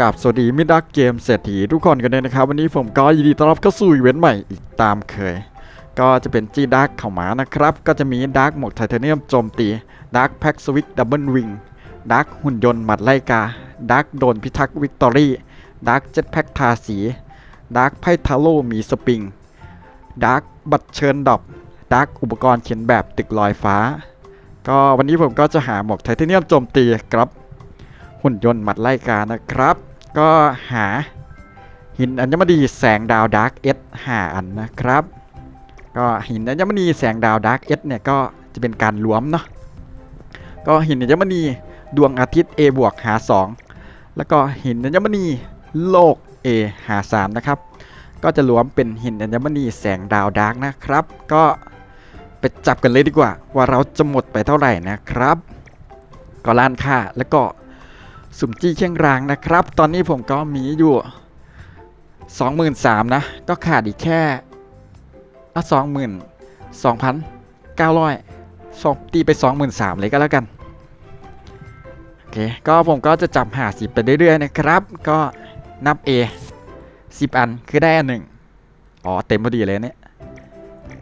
กับสวัสดีมิตรรักเกมเศรษฐีทุกคนกันเลยนะครับ วันนี้ผมก็ยินดีต้อนรับเข้าสู่อีเวนต์ใหม่อีกตามเคย ก็จะเป็นจีดักเข้ามานะครับ ก็จะมีดักหมวกไทเทเนียมโจมตีดักแพ็กสวิตดับเบิลวิงดักหุ่นยนต์หมัดไล่กาดักโดนพิทักษ์วิกตอรี่ดักเจ็ตแพ็กทาสีดักไพ่ทาโร่มีสปริงดักบัตรเชิญดอบดักอุปกรณ์เขียนแบบตึกลอยฟ้า ก็วันนี้ผมก็จะหาหมวกไทเทเนียมโจมตีครับ หุ่นยนต์หมัดไล่กานะครับ ก็หาหินอัญมณีแสงดาวดาร์กเอสหาอันนะครับ ก็หินอัญมณีแสงดาวดาร์กเอสเนี่ยก็จะเป็นการรวมเนาะก็หินอัญมณีดวงอาทิตย์ A บวกหา 2 แล้วก็หินอัญมณีโลก A หา 3 นะครับ ก็จะรวมเป็นหินอัญมณีแสงดาวดาร์กนะครับ ก็ไปจับกันเลยดีกว่า ว่าเราจะหมดไปเท่าไหร่นะครับ ก็ล้านค่าแล้วก็ สุ่มจี้เชียงรางนะครับ ตอนนี้ผมก็มีอยู่23,000นะ ก็ขาดอีกแค่อะ22,900สองตีไป23,000เลยก็แล้วกัน โอเค ก็ผมก็จะจับหาสิบไปเรื่อยๆนะครับ ก็นับ A 10 อันคือได้อันหนึ่งอ๋อ เต็มพอดีเลยเนี่ย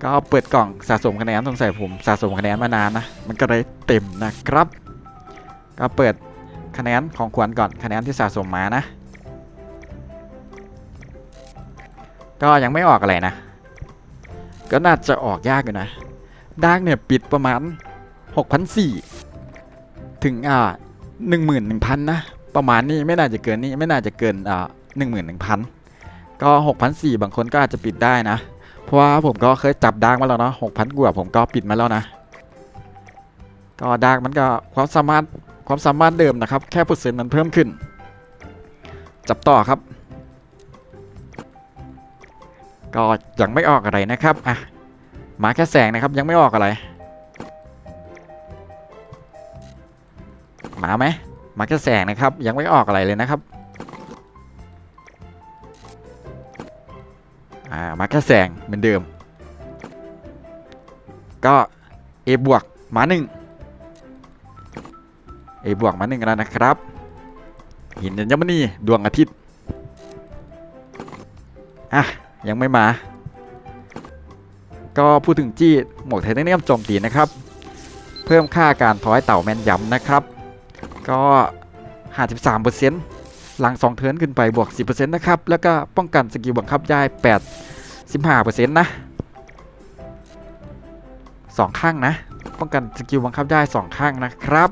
ก็เปิดกล่องสะสมคะแนนสงสัยผมสะสมคะแนนมานานนะ มันก็เลยเต็มนะครับ ก็เปิด คะแนนของขวัญก่อนคะแนนที่สะสมมานะ ก็ยังไม่ออกอะไรนะ ก็น่าจะออกยากอยู่นะดากเนี่ยปิดประมาณ 6,400 ถึงอ่า11,000 นะ ประมาณนี้ไม่น่าจะเกินนี้ไม่น่าจะเกินอ่า11,000 ก็ 6,400 บางคนก็อาจจะปิดได้นะ เพราะว่าผมก็เคยจับดากมาแล้วเนาะ6,000กว่าผมก็ปิดมาแล้วนะก็ดากมันก็ความสามารถ ความสามารถเดิมนะครับ แค่เปอร์เซ็นต์มันเพิ่มขึ้น จับต่อครับ ก็ยังไม่ออกอะไรนะครับอะมาแค่แสงนะครับยังไม่ออกอะไร มาไหมมาแค่แสงนะครับ ยังไม่ออกอะไรเลยนะครับอ่ามาแค่แสงเหมือนเดิม ก็ A บวกมาหนึ่ง เอบวกมาหนึ่งแล้วนะครับ หินอัญมณีดวงอาทิตย์อะยังไม่มา ก็พูดถึงจี้หมวกไทเทเนียมโจมตีนะครับ เพิ่มค่าการถอยเต่าแม่นยำนะครับ ก็53%หลัง2เทิร์นขึ้นไปบวก 10%นะครับ แล้วก็ป้องกันสกิลบังคับย้าย85%นะสองข้างนะ ป้องกันสกิลบังคับได้สองข้างนะครับ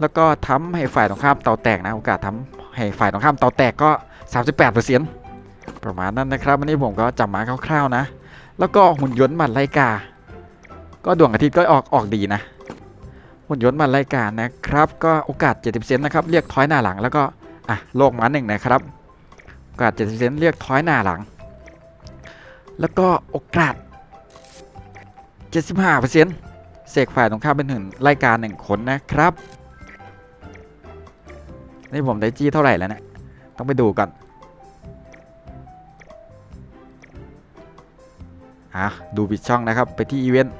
แล้วก็ทำให้ฝ่ายตรงข้ามเตาแตกนะโอกาสทำให้ฝ่ายตรงข้ามเตาแตกก็ 38%ประมาณนั้นนะครับวันนี้ผมก็จำมาคร่าวๆนะ แล้วก็หุ่นยนต์มันไลกา ก็ดวงอาทิตย์ก็ออกออกดีนะ หุ่นยนต์มันไลกานะครับ ก็โอกาส 70%นะครับเรียกถอยหน้าหลังแล้วก็อะโลกหมาหนึ่งนะครับโอกาส 70%เรียกถอยหน้าหลัง แล้วก็โอกาส 75%เสกฝ่ายตรงข้ามเป็นหนึ่งรายการหนึ่งคนนะครับ นี่ผมได้จี้เท่าไหร่แล้วเนะี่ยต้องไปดูก่อนอะดูปิดช่องนะครับไปที่อีเวนต์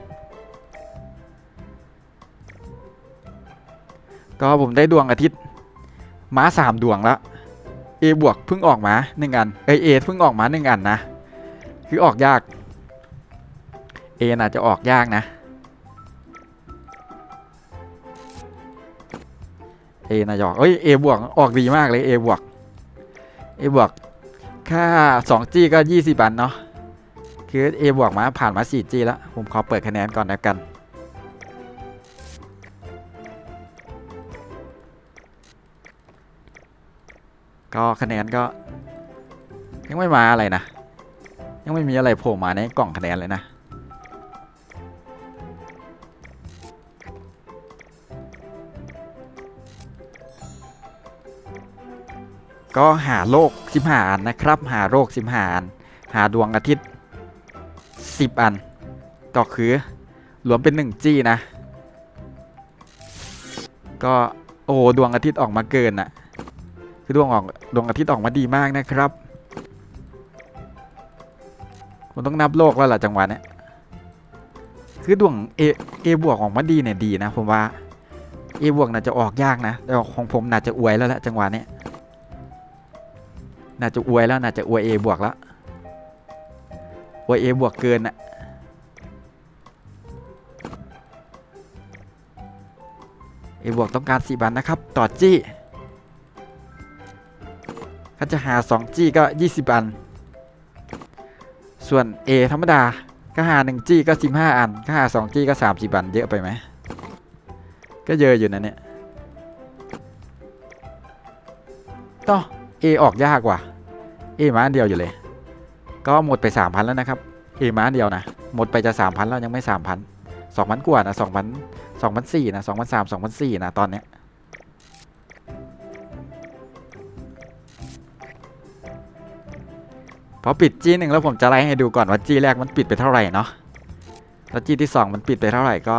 ก็ผมได้ดวงอาทิตย์ ม้าสามดวงแล้ว A บวกเพิ่งออกมาหนึ่งอันเอเอเพิ่งออกมาหนึ่งอันนะ คือออกยาก A น่าจะออกยากนะ เอนะหยอกเอ้ย A บวกออกดีมากเลย A บวก A บวกค่า 2G ก็ 20อันเนาะคือ A บวกมาผ่านมา 4G แล้ว ผมขอเปิดคะแนนก่อนแล้วกัน ก็คะแนนก็ ยังไม่มาอะไรนะ ยังไม่มีอะไรโผล่มาในกล่องคะแนนเลยนะ ก็หาโลก15อันนะครับ หาโลก15อัน หาดวงอาทิตย์10อันก็คือรวมเป็น1จี้นะ ก็โอ้ดวงอาทิตย์ออกมาเกินอะคือดวงออกดวงอาทิตย์ออกมาดีมากนะครับผมต้องนับโลกแล้วล่ะจังหวะเนี้ยคือดวง A A บวกออกมาดีเนี่ยดีนะผมว่า A บวกน่าจะออกยากนะแต่ของผมน่าจะอวยแล้วแหละจังหวะเนี้ย น่าจะอวยแล้วน่าจะอวย A บวกแล้วอวย A บวกเกินอะเอบวกต้องการ4บันนะครับ ต่อจี้ถ้าจะหา 2 จี้ก็ 20อันส่วน A ธรรมดาก็หา 1 จี้ก็ 15 อัน ก็หา 2 จี้ก็ 30อันเยอะไปไหม ก็เยอะอยู่นะเนี่ย ต่อ A ออกยากว่ะ A มาอันเดียวอยู่เลย ก็หมดไป 3,000 แล้วนะครับ A มาอันเดียวนะ หมดไปจะ 3,000 แล้วยังไม่ 3,000 2,000 กว่านะ2,000 2,004นะ2,003 2,004นะตอนเนี้ยพอปิดจีหนึ่งแล้วผมจะไล่ให้ดูก่อนว่าจีแรกมันปิดไปเท่าไหร่เนาะแล้วจีที่ 2 มันปิดไปเท่าไหร่ก็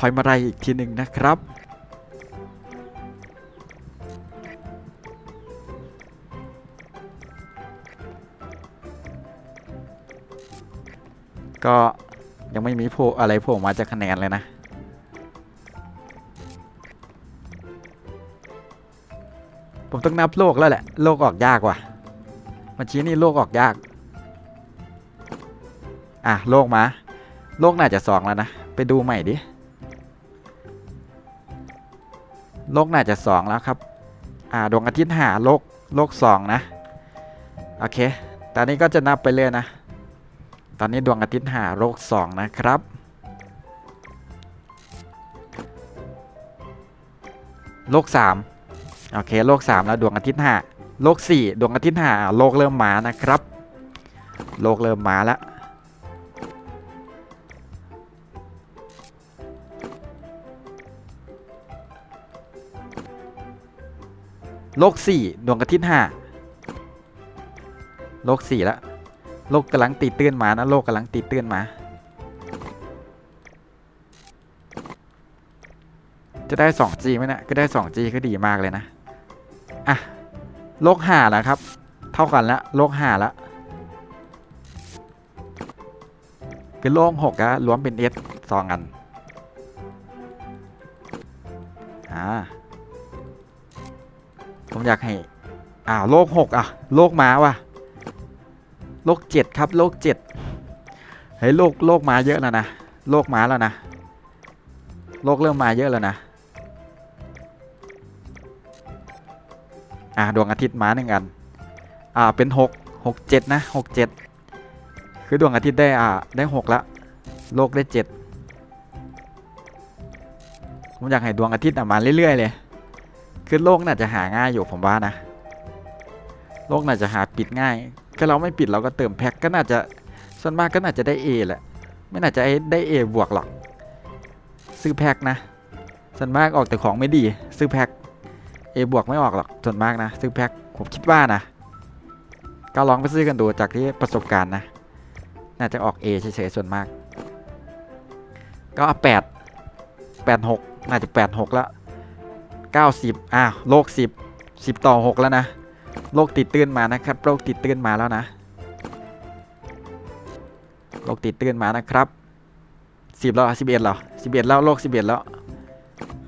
คอยมาไล่อีกทีหนึ่งนะครับ ก็ยังไม่มีโผล่อะไรโผล่มาจากคะแนนเลยนะ ผมต้องนับโลกแล้วแหละ โลกออกยากว่ะบัญชีนี่โลกออกยาก อะ โลกมา โลกน่าจะสองแล้วนะ ไปดูใหม่ดิ โลกน่าจะสองแล้วครับ อ่า ดวงอาทิตย์หาโลก โลกสองนะ โอเค ตอนนี้ก็จะนับไปเรื่อยนะ ตอนนี้ดวงอาทิตย์หาโลกสองนะครับ โลกสามโอเคโลก3แล้วดวงอาทิตย์5โลก4ดวงอาทิตย์5อ่าโลกเริ่มมานะครับ โลกเริ่มมาแล้วโลก4ดวงอาทิตย์5โลก4แล้ว โลกกำลังตีตื้นมานะโลกกำลังตีตื้นมา จะได้ 2G ไหมนะี่ยก็ได้ 2G ก็ดีมากเลยนะ อะ โลกห้าแล้วครับ เท่ากันแล้วโลกห้าแล้วคือโลกหกอะรวมเป็น S สองอัน อ่า ผมอยากให้อ้าโลกหกอะ โลกม้าว่ะ โลกเจ็ดครับโลกเจ็ดเฮ้ยโลกโลกมาเยอะแล้วนะโลกมาแล้วนะโลกเริ่มมาเยอะแล้วนะอ่าดวงอาทิตย์มาหนึ่งอันอ่าเป็นหกหกเจ็ดนะหกเจ็ดคือดวงอาทิตย์ได้อ่าได้หกละโลกได้เจ็ดผมอยากให้ดวงอาทิตย์มาเรื่อยๆเลยคือโลกน่าจะหาง่ายอยู่ผมว่านะโลกน่าจะหาปิดง่าย ก็เราไม่ปิดเราก็เติมแพ็กก็น่าจะส่วนมากก็น่าจะได้ A แหละ ไม่น่าจะได้ A บวกหรอก ซื้อแพ็กนะส่วนมากออกแต่ของไม่ดี ซื้อแพ็ก A บวกไม่ออกหรอกส่วนมากนะ ซื้อแพ็คผมคิดว่านะ ก็ลองไปซื้อกันดูจากที่ประสบการณ์นะ น่าจะออก A เฉยๆส่วนมาก ก็แปดแปดหกน่าจะแปดหกแล้วเก้าสิบอ้าวโลกสิบสิบต่อหกแล้วนะ โลกติดตื้นมานะครับโลกติดตื้นมาแล้วนะโลกติดตื้นมานะครับสิบแล้วสิบเอ็ดแล้วสิบเอ็ดแล้วโลกสิบเอ็ดแล้ว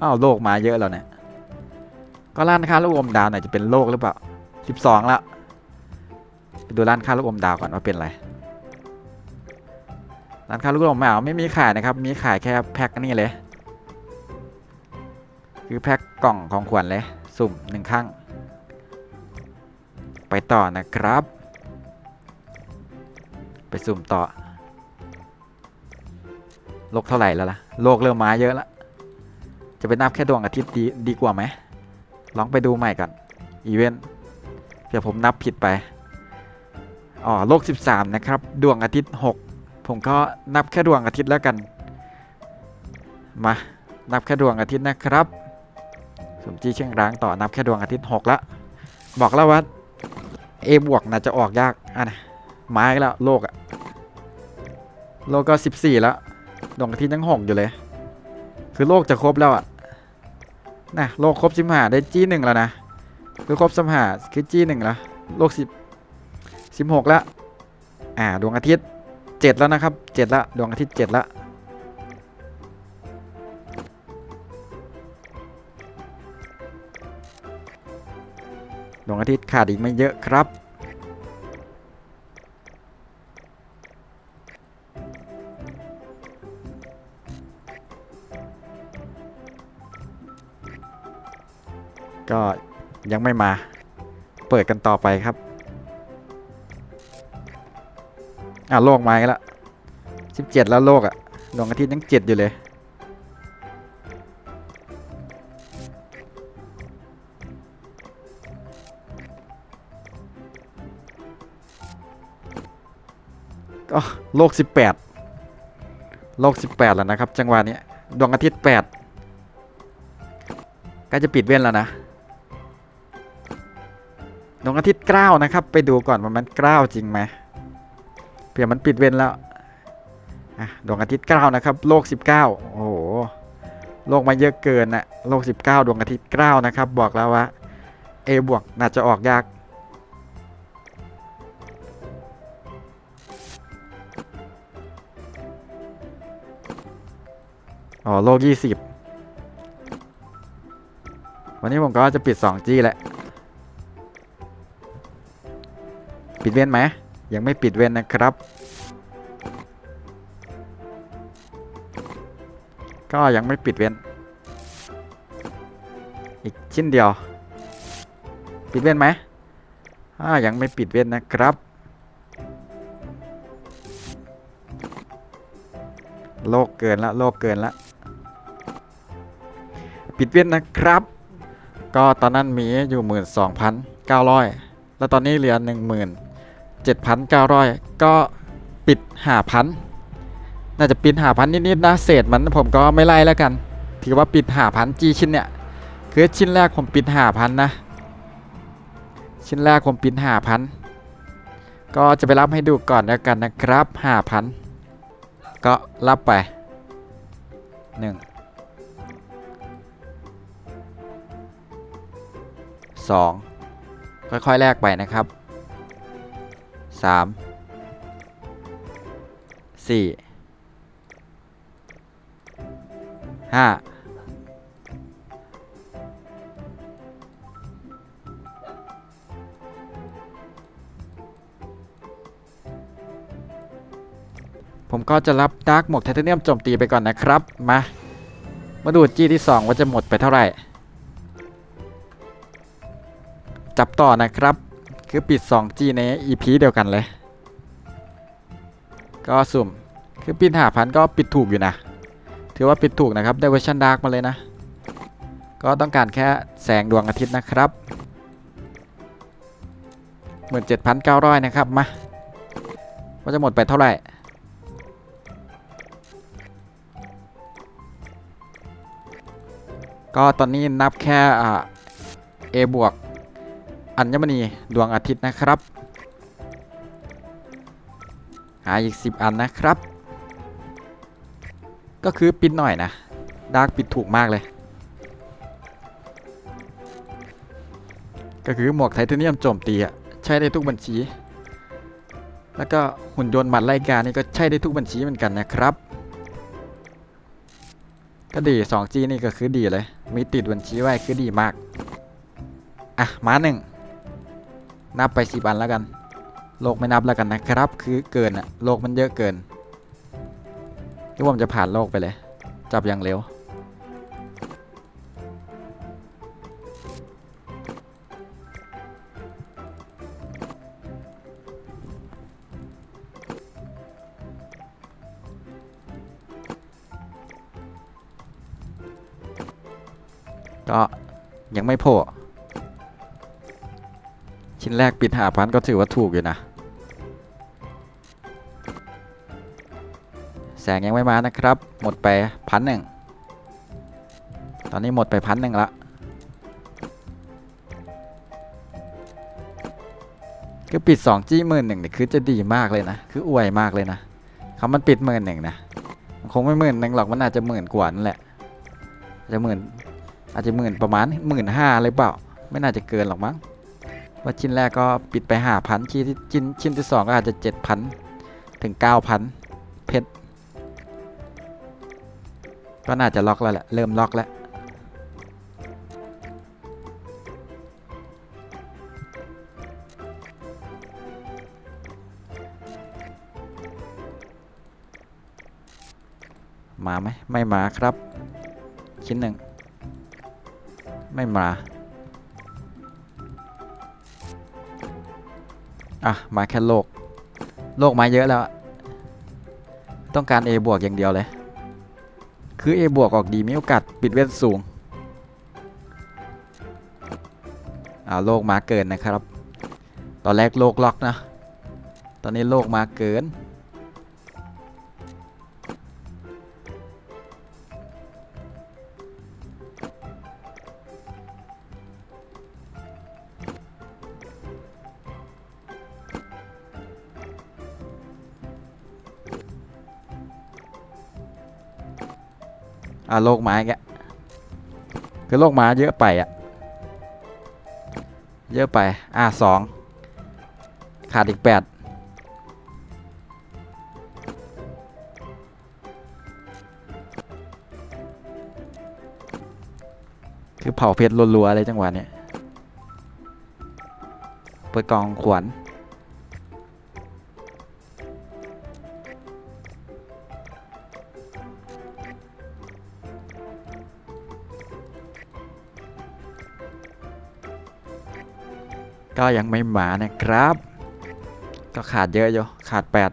อ้าวโลกมาเยอะแล้วเนี่ยก็ร้านค้าลูกอมดาวน่าจะเป็นโลกหรือเปล่า12แล้วไปดูร้านค้าลูกอมดาวก่อนว่าเป็นอะไรร้านค้าลูกอมดาวไม่มีขายนะครับ มีขายแค่แพ็คนี่เลย คือแพ็คกล่องของขวัญเลย สุ่มหนึ่งข้าง ไปต่อนะครับ ไปสุ่มต่อ โลกเท่าไหร่แล้วล่ะ โลกเริ่มมาเยอะแล้วจะไปนับแค่ดวงอาทิตย์ดีดีกว่าไหม ลองไปดูใหม่ก่อนอีเวนต์เดี๋ยวผมนับผิดไป อ๋อ โลก 13 นะครับ ดวงอาทิตย์ 6 ผมก็นับแค่ดวงอาทิตย์แล้วกัน มา นับแค่ดวงอาทิตย์นะครับ สมจีเชียงร้างต่อนับแค่ดวงอาทิตย์ 6 ละ บอกแล้วว่า A บวกน่าจะออกยากอะนะไม้แล้วโลกอะโลกก็ 14 แล้วดวงอาทิตย์ยังหกอยู่เลย คือโลกจะครบแล้วอะนะโลกครบสิบห้าได้จีหนึ่งแล้วนะคือครบสิบห้าคือจีหนึ่งแล้วโลกสิบสิบหกแล้วอ่าดวงอาทิตย์เจ็ดแล้วนะครับเจ็ดละดวงอาทิตย์เจ็ดละ ดวงอาทิตย์ขาดอีกไม่เยอะครับ ก็ยังไม่มา เปิดกันต่อไปครับ อะโลกมาแล้ว17แล้วโลกอะ่ะดวงอาทิตย์ยัง7อยู่เลย โลกสิบแปดโลกสิบแล้วนะครับ จังหวะนี้ดวงอาทิตย์แปดใกล้จะปิดเว้นแล้วนะ ดวงอาทิตย์เก้านะครับ ไปดูก่อนว่ามันเก้าจริงไหมเผื่อมันปิดเว้นแล้วดวงอาทิตย์เก้านะครับ โลกสิบเก้าโอ้โห โลกมาเยอะเกินนะโลกสิบเก้าดวงอาทิตย์เก้านะครับ บอกแล้วว่า A บวกน่าจะออกยาก อ๋อโลก20วันนี้ผมก็จะปิด 2G แหละ ปิดเว้นไหม ยังไม่ปิดเว้นนะครับ ก็ยังไม่ปิดเว้น อีกชิ้นเดียว ปิดเว้นไหมอ่ายังไม่ปิดเว้นนะครับ โลกเกินละ โลกเกินละ ปิดเวียนนะครับ ก็ตอนนั้นมีอยู่ 12,900 แล้วตอนนี้เหลือ 17,900 ก็ปิด 5,000 น่าจะปิด 5,000 นิดๆนะ เศษมันผมก็ไม่ไล่แล้วกัน ถือว่าปิด 5,000จีชิ้นเนี่ย คือชิ้นแรกผมปิด 5,000 นะ ชิ้นแรกผมปิด 5,000 ก็จะไปรับให้ดูก่อนแล้วกันนะครับ 5,000 ก็รับไป 1 สองค่อยๆแลกไปนะครับสามสี่ห้าผมก็จะรับดาร์กหมวกไทเทเนียมโจมตีไปก่อนนะครับ มา มาดูจี้ที่ 2 ว่าจะหมดไปเท่าไหร่ จับต่อนะครับ คือปิด 2G ใน EP เดียวกันเลย ก็สุ่ม คือปิดหาพันก็ปิดถูกอยู่นะ ถือว่าปิดถูกนะครับ ได้เวอร์ชันดาร์กมาเลยนะ ก็ต้องการแค่แสงดวงอาทิตย์นะครับ 17,900 นะครับมาว่าจะหมดไปเท่าไหร่ก็ตอนนี้นับแค่เอบวก อัญมณีดวงอาทิตย์นะครับ หาอีก 10 อันนะครับ ก็คือปิดหน่อยนะดาร์กปิดถูกมากเลย ก็คือหมวกไทเทเนียมโจมตีอะใช้ได้ทุกบัญชี แล้วก็หุ่นยนต์หมัดไล่กานี่ก็ใช้ได้ทุกบัญชีเหมือนกันนะครับก็ดี 2G นี่ก็คือดีเลย มีติดบัญชีไว้คือดีมาก อะ มาหนึ่ง นับไปสิบอันแล้วกัน โลกไม่นับแล้วกันนะครับ คือเกินอะโลกมันเยอะเกินที่ผมจะผ่านโลกไปเลย จับอย่างเร็ว ก็ยังไม่โผล่ ชิ้นแรกปิดหาพันก็ถือว่าถูกอยู่นะ แสงยังไม่มานะครับ หมดไปพันหนึ่งตอนนี้หมดไปพันหนึ่งละคือปิด 2 จี้หมื่นหนึ่งเนี่ยคือจะดีมากเลยนะ คืออวยมากเลยนะคำมันปิดหมื่นหนึ่งนะมันคงไม่หมื่นหนึ่งหรอกมันอาจจะหมื่นกว่านั่นแหละอาจจะหมื่นอาจจะหมื่นประมาณหมื่นห้าเลยเปล่า ไม่น่าจะเกินหรอกมั้ง ว่าชิ้นแรกก็ปิดไปห้าพันชิ้นที่ชิ้นชิ้นที่สองก็อาจจะเจ็ดพันถึงเก้าพันเพชรก็น่าจะล็อกแล้วแหละเริ่มล็อกแล้วมาไหมไม่มาครับ ชิ้นหนึ่งไม่มา อะมาแค่โลก โลกมาเยอะแล้ว ต้องการ A บวกอย่างเดียวเลย คือ A บวกออกดีมีโอกาสปิดเวทสูง อ่าโลกมาเกินนะครับ ตอนแรกโลกล็อกนะ ตอนนี้โลกมาเกิน อ่าโลกไม้แกคือโลกม้าเยอะไปอะ เยอะไป อ่าสองขาดอีกแปดคือเผาเพชรรัวๆอะไรจังหวะเนี้ยเปิดกองขวัญ ก็ยังไม่มานะครับ ก็ขาดเยอะอยู่ขาดแปด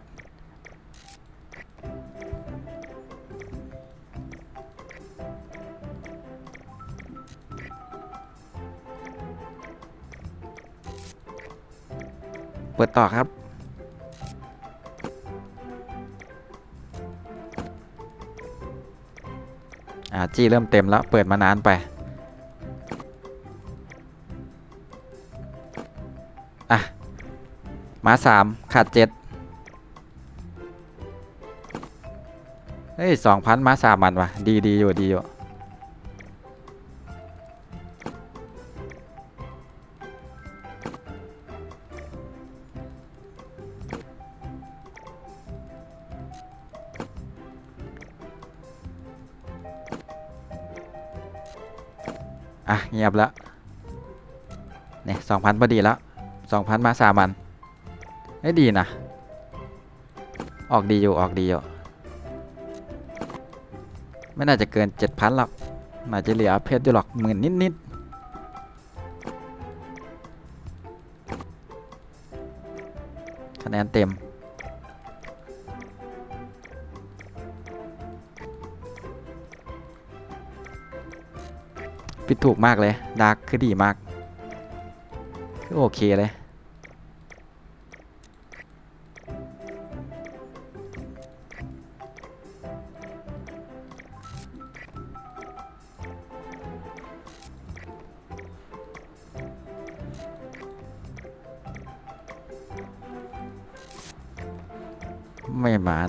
เปิดต่อครับ อ่า จี้เริ่มเต็มแล้ว เปิดมานานไป มาสามขาดเจ็ดเฮ้ยสองพันมาสามมันวะดีดีอยู่ดีอยู่อะเงียบแล้วเนี่ยสองพันพอดีแล้วสองพันมาสามมัน เอ้ดีนะ ออกดีอยู่ออกดีอยู่ ไม่น่าจะเกินเจ็ดพันหรอกน่าจะเหลือเพชรอยู่หรอกหมื่นนิดๆคะแนนเต็ม ปิดถูกมากเลย ดาร์กคือดีมาก คือโอเคเลย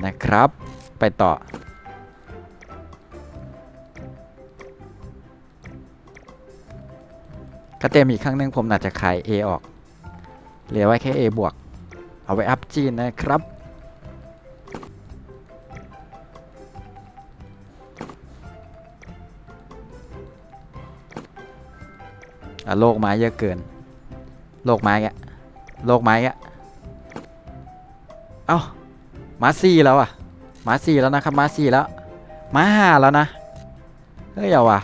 นะครับ ไปต่อ ก็เต็มอีกครั้งหนึ่งผมน่าจะขาย A ออก เหลือไว้แค่ A บวก เอาไว้อัพจีนนะครับอะโลกไม้เยอะเกิน โลกไม้แกะโลกไม้แกะเอ้า มาสี่แล้วอะ มาสี่แล้วนะครับ มาสี่แล้ว มาห้าแล้วนะ เฮ้ยเอาว่ะ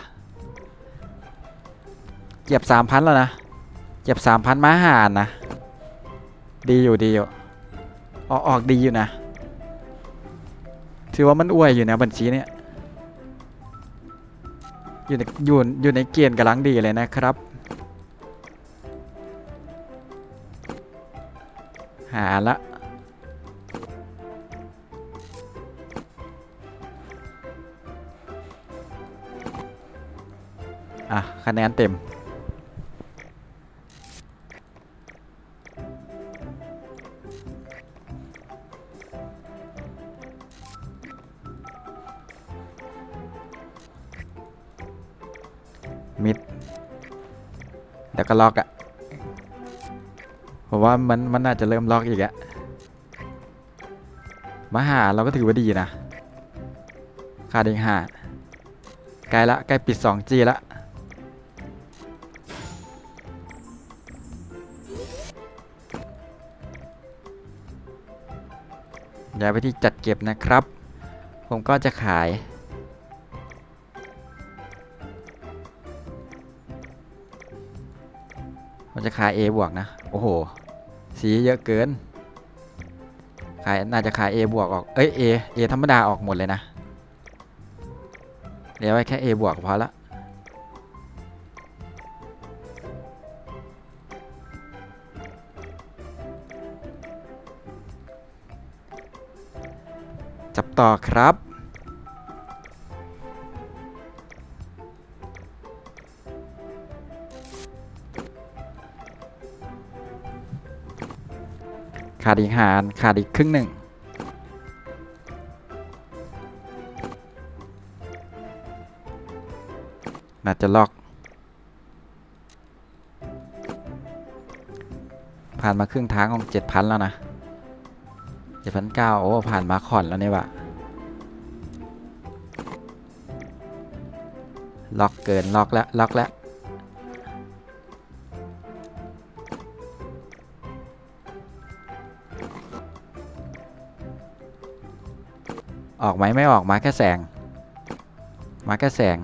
เจ็บสามพันแล้วนะเจ็บสามพันมาหารนะ ดีอยู่ดีอยู่ ออกออกดีอยู่นะ ถือว่ามันอวยอยู่นะบัญชีเนี่ย อยู่ในอยู่อยู่ในเกณฑ์กำลังดีเลยนะครับหาละ อะ คะแนนเต็ม มิดแล้วก็ล็อกอะผมว่ามันมันน่าจะเริ่มล็อกอีกอะมาหาเราก็ถือว่าดีนะ ขาดอีกห้าใกล้ละใกล้ปิด 2G ละ ย้ายไปที่จัดเก็บนะครับ ผมก็จะขาย ผมจะขาย A บวกนะ โอ้โห สีเยอะเกิน ขายน่าจะขาย A บวกออก เอ้ย A A ธรรมดาออกหมดเลยนะ เหลือไว้แค่ A บวกพอละ ต่อครับ ขาดอีกหารขาดอีกครึ่งหนึ่งน่าจะล็อก ผ่านมาครึ่งทางของเจ็ดพันแล้วนะเจ็ดพันเก้าโอ้ ผ่านมาขอนแล้วเนี่ยวะ ล็อกเกินล็อกแล้วล็อกแล้วออกไหมไม่ออกมาแค่แสง มาแค่แสง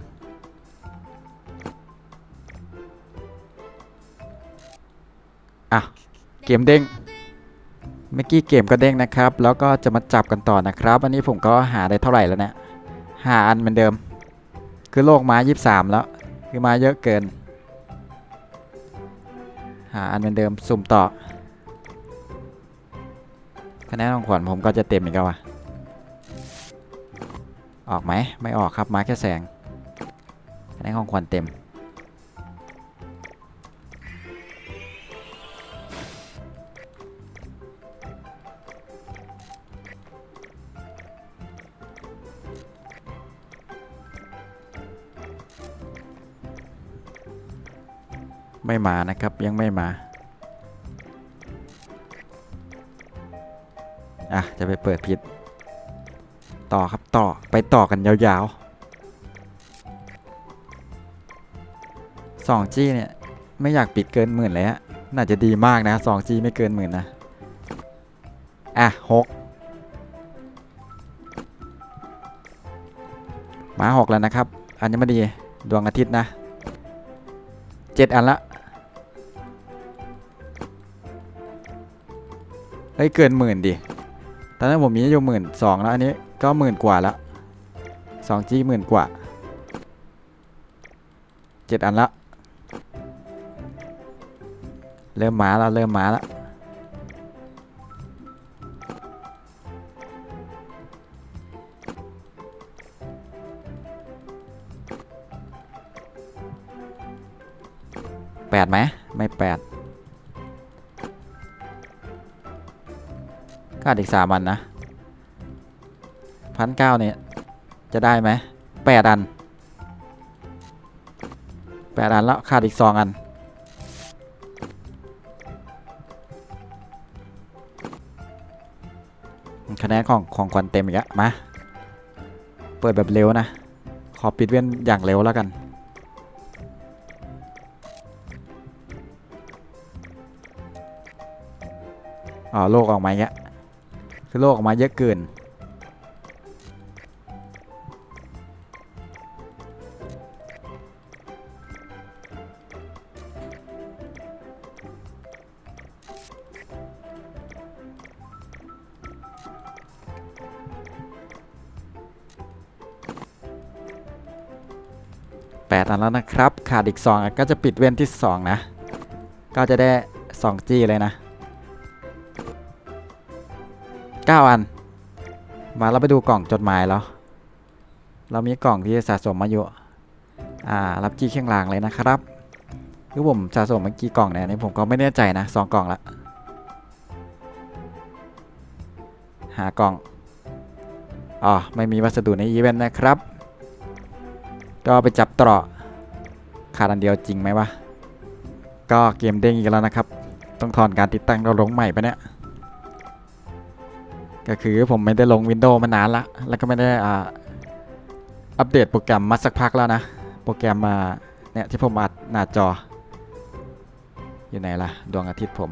อะ เกมเด้งเมื่อกี้เกมก็เด้งนะครับ แล้วก็จะมาจับกันต่อนะครับ อันนี้ผมก็หาได้เท่าไหร่แล้วเนี่ยหาอันเหมือนเดิม คือโลกมา23แล้ว คือมาเยอะเกิน หาอันเหมือนเดิมสุ่มต่อคะแนนของขวัญผมก็จะเต็มอีกแล้วอะออกไหมไม่ออกครับมาแค่แสงคะแนนของขวัญเต็ม ไม่มานะครับยังไม่มา อะ จะไปเปิดผิด ต่อครับต่อไปต่อกันยาวๆ 2G เนี่ย ไม่อยากปิดเกินหมื่นเลยฮะน่าจะดีมากนะ 2G ไม่เกินหมื่นนะ อะหกมาหกแล้วนะครับ อันนี้มาดีดวงอาทิตย์นะเจ็ดอันละ เฮ้ยเกินหมื่นดิ ตอนนั้นผมมีอยู่หมื่นสองแล้วอันนี้ก็หมื่นกว่าแล้วสองจีหมื่นกว่าเจ็ดอันละ เริ่มมาแล้วเริ่มมาแล้วแปดไหมไม่แปด ขาดอีกสามอันนะพันเก้าเนี่ย จะได้ไหมแปดอันแปดอันแล้วขาดอีกสองอัน คะแนนของของควันเต็มอีกแล้วมา เปิดแบบเร็วนะ ขอปิดเว้นอย่างเร็วแล้วกันอ๋อโลกออกมาเยอะ คือโลกออกมาเยอะเกิน แปดอันแล้วนะครับ ขาดอีกสองอันก็จะปิดเว้นที่สองนะ ก็จะได้สองจีเลยนะ 9 อัน มาเราไปดูกล่องจดหมายแล้ว เรามีกล่องที่สะสมมาอยู่ อ่า รับจี้เคียงรางเลยนะครับคือผมสะสมมากี่กล่องเนี่ยนี่ผมก็ไม่แน่ใจนะสองกล่องละ หากล่อง อ๋อ ไม่มีวัสดุในอีเวนต์นะครับ ก็ไปจับต่อขาดอันเดียวจริงไหมวะ ก็เกมเด้งอีกแล้วนะครับ ต้องถอนการติดตั้งเราลงใหม่ไปเนี่ย ก็คือผมไม่ได้ลง Windows มานานละ แล้วก็ไม่ได้อ่าอัปเดตโปรแกรมมาสักพักแล้วนะ โปรแกรมมาเนี่ยที่ผมอัดหน้าจอ อยู่ไหนล่ะ ดวงอาทิตย์ผม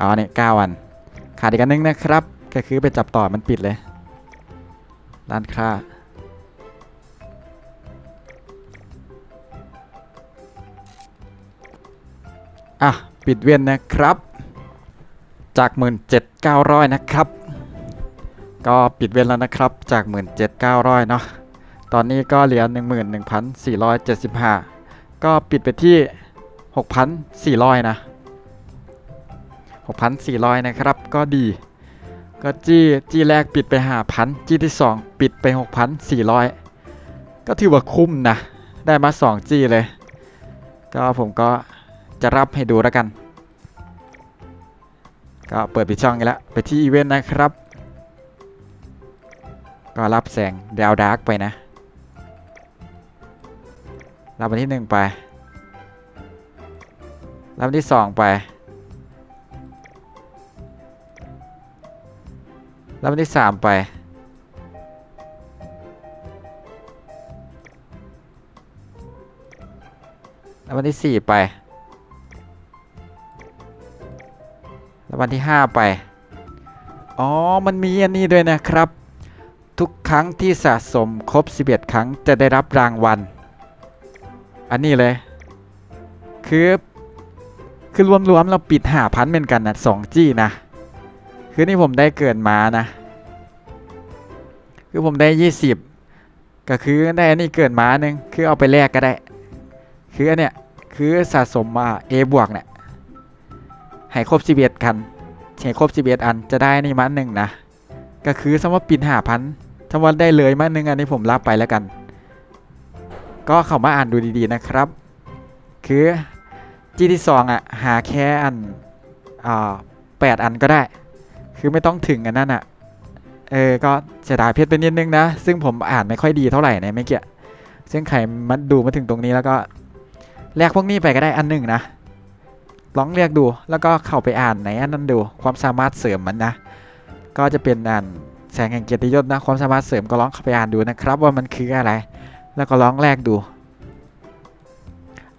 อ๋อเนี่ยเก้าวัน ขาดอีกอันนึงนะครับ ก็คือไปจับต่อมันปิดเลย ร้านค้าอะ ปิดเวียนนะครับ จาก 17,900 นะครับ ก็ปิดเวียนแล้วนะครับจาก 17,900 เนาะตอนนี้ก็เหลือ 11,475 ก็ปิดไปที่ 6,400 นะ 6,400 นะครับ ก็ดี ก็จี้จี้แรกปิดไป 5,000 จี้ที่ 2 ปิดไป 6,400 ก็ถือว่าคุ้มนะ ได้มา 2 จี้เลย ก็ผมก็จะรับให้ดูแล้วกัน ก็เปิดปิดช่องกันแล้วไปที่อีเวนต์นะครับ ก็รับแสงดาวดาร์กไปนะ รับวันที่หนึ่งไป รับวันที่สองไป รับวันที่สามไปรับวันที่สี่ไป แล้ววันที่ 5 ไป อ๋อ มันมีอันนี้ด้วยนะครับ ทุกครั้งที่สะสมครบ 11 ครั้งจะได้รับรางวัล อันนี้เลย คือ คือรวมๆเราปิดหาพันเหมือนกันนะ2จี้นะ คือนี่ผมได้เกินมานะ คือผมได้ 20 ก็คือได้อันนี้เกินมาหนึ่งคือเอาไปแลกก็ได้ คืออันเนี้ยคือสะสมมา A บวกเนี่ย ให้ครบ11คันให้ครบ11อันจะได้นี่มาหนึ่งนะ ก็คือสมมติปิดหาพันถ้าว่าได้เลยมาหนึ่งอันนี้ผมรับไปแล้วกัน ก็เข้ามาอ่านดูดีๆนะครับ คือจีที่สองอะหาแค่อันอ่าแปดอันก็ได้ คือไม่ต้องถึงอันนั้นอะเออ ก็เสียดายเพชรไปนิดนึงนะ ซึ่งผมอ่านไม่ค่อยดีเท่าไหร่ในไม่เกี่ยซึ่งใครมันดูมาถึงตรงนี้แล้วก็แลกพวกนี้ไปก็ได้อันหนึ่งนะ ลองเรียกดูแล้วก็เข้าไปอ่านในอันนั้นดู ความสามารถเสริมมันนะ ก็จะเป็นอ่านแสงแห่งเกียรติยศนะความสามารถเสริมก็ลองเข้าไปอ่านดูนะครับ ว่ามันคืออะไร แล้วก็ลองแลกดู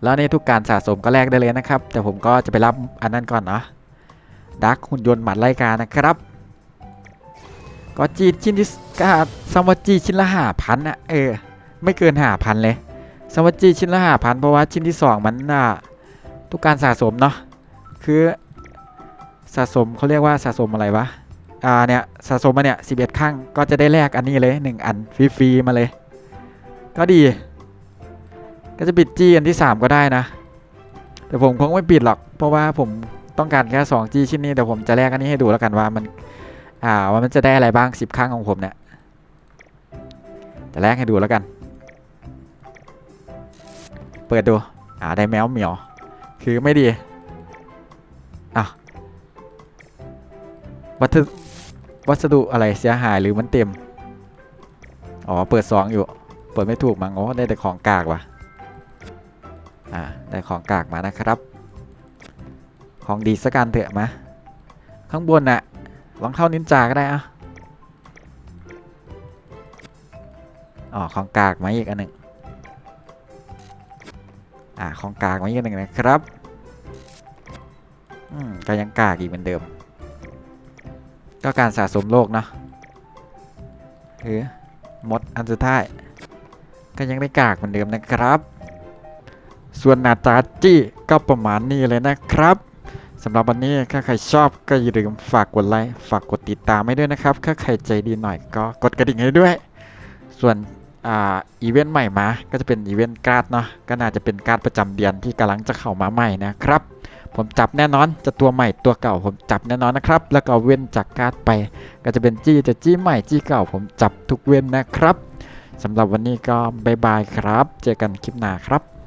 แล้วในทุกการสะสมก็แลกได้เลยนะครับ แต่ผมก็จะไปรับอันนั้นก่อนเนาะดักหุ่นยนต์หมัดไล่กานะครับ ก็จีชิ้นที่ก็ซัมวาจีชิ้นละห้าพันอะเออ ไม่เกินห้าพันเลยซัมวาจีชิ้นละห้าพันเพราะว่าชิ้นที่สองมันน่ะ ทุกการสะสมเนาะคือสะสมเขาเรียกว่าสะสมอะไรวะอ่าเนี่ยสะสมมาเนี่ยสิบเอ็ดครั้งก็จะได้แลกอันนี้เลยหนึ่งอันฟรีๆมาเลย ก็ดี ก็จะปิดจี้อันที่สามก็ได้นะ แต่ผมคงไม่ปิดหรอก เพราะว่าผมต้องการแค่สองจี้ชิ้นนี้เดี๋ยวผมจะแลกอันนี้ให้ดูแล้วกันว่ามันอ่าว่ามันจะได้อะไรบ้างสิบครั้งของผมเนี่ยจะแลกให้ดูแล้วกัน เปิดดูอ่าได้แมวเหมียว คือไม่ดีอะวัสดุวัสดุอะไรเสียหายหรือมันเต็ม อ๋อ เปิดสองอยู่ เปิดไม่ถูกมั้งโอ้ได้แต่ของกากว่ะ อ่า ได้ของกากมานะครับ ของดีสักการเถอะมาข้างบนน่ะ ลองเข้านินจาก็ได้อะอ๋อ ของกากมาอีกอันหนึ่ง อ่าของกากมาอีกหนึ่งนะครับอืมก็ยังกากอีกเหมือนเดิม ก็การสะสมโลกเนาะคือมดอันสุดท้าย ก็ยังได้กากเหมือนเดิมนะครับ ส่วนนาตาจี้ก็ประมาณนี้เลยนะครับสำหรับวันนี้ถ้าใครชอบก็อย่าลืมฝากกดไลค์ฝากกดติดตามให้ด้วยนะครับ ถ้าใครใจดีหน่อยก็กดกระดิ่งให้ด้วย ส่วน อ่าอีเวนต์ใหม่มา ก็จะเป็นอีเวนต์การ์ดเนาะก็น่าจะเป็นการ์ดประจำเดือนที่กำลังจะเข้ามาใหม่นะครับ ผมจับแน่นอนจะตัวใหม่ตัวเก่าผมจับแน่นอนนะครับ แล้วก็เว้นจากการ์ดไป ก็จะเป็นจี้จะจี้ใหม่จี้เก่า ผมจับทุกเว้นนะครับสำหรับวันนี้ก็บายบายครับ เจอกันคลิปหน้าครับ